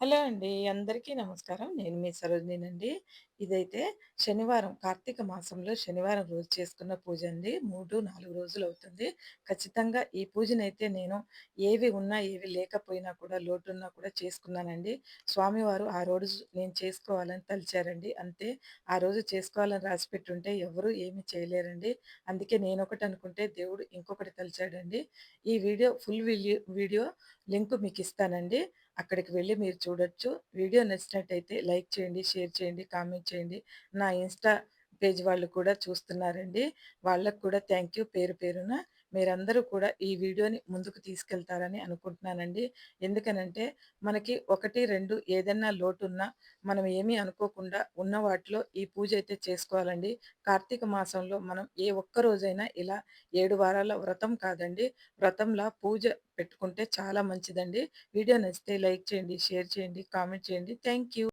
Hello అండి. అందరికీ నమస్కారం. నేను మీ సరోజినండి ఇదైతే శనివారం కార్తీక మాసంలో శనివారం రోజు చేసుకున్న పూజ అండి. మూడు నాలుగు రోజులు అవుతుంది ఖచ్చితంగా ఈ పూజనైతే నేను ఏవి ఉన్నా, ఏవి లేకపోయినా కూడా లోటున్నా కూడా చేసుకున్నానండి. స్వామివారు ఆ రోజు నేను చేసుకోవాలని తలిచారండి. అంతే. ఆ రోజు చేసుకోవాలని రాసిపెట్టుంటే ఎవరు ఏమి చేయలేరండి. అందుకే నేను ఒకటి అనుకుంటే దేవుడు ఇంకొకటి తలిచాడండి. ఈ వీడియో ఫుల్ వీడియో లింక్ మీకు ఇస్తానండి అక్కడికి వెళ్ళి మీరు చూడొచ్చు. వీడియో నచ్చినట్టయితే లైక్ చేయండి, షేర్ చేయండి, కామెంట్ చేయండి. నా ఇన్‌స్టా పేజ్ వాళ్ళు కూడా చూస్తున్నారండి. వాళ్ళకి కూడా థ్యాంక్ యూ పేరు పేరున. మీరందరూ కూడా ఈ వీడియోని ముందుకు తీసుకెళ్తారని అనుకుంటున్నానండి. ఎందుకనంటే మనకి 1, 2 ఏదన్నా లోటున్నా మనం ఏమీ అనుకోకుండా ఉన్న వాటిలో ఈ పూజ అయితే చేసుకోవాలండి. కార్తీక మాసంలో మనం ఏ ఒక్క రోజైనా ఇలా ఏడు వారాల వ్రతం కాదండి. వ్రతంలా పూజ పెట్టుకుంటే చాలా మంచిదండి. వీడియో నచ్చితే లైక్ చేయండి, షేర్ చేయండి, కామెంట్ చేయండి. Thank you.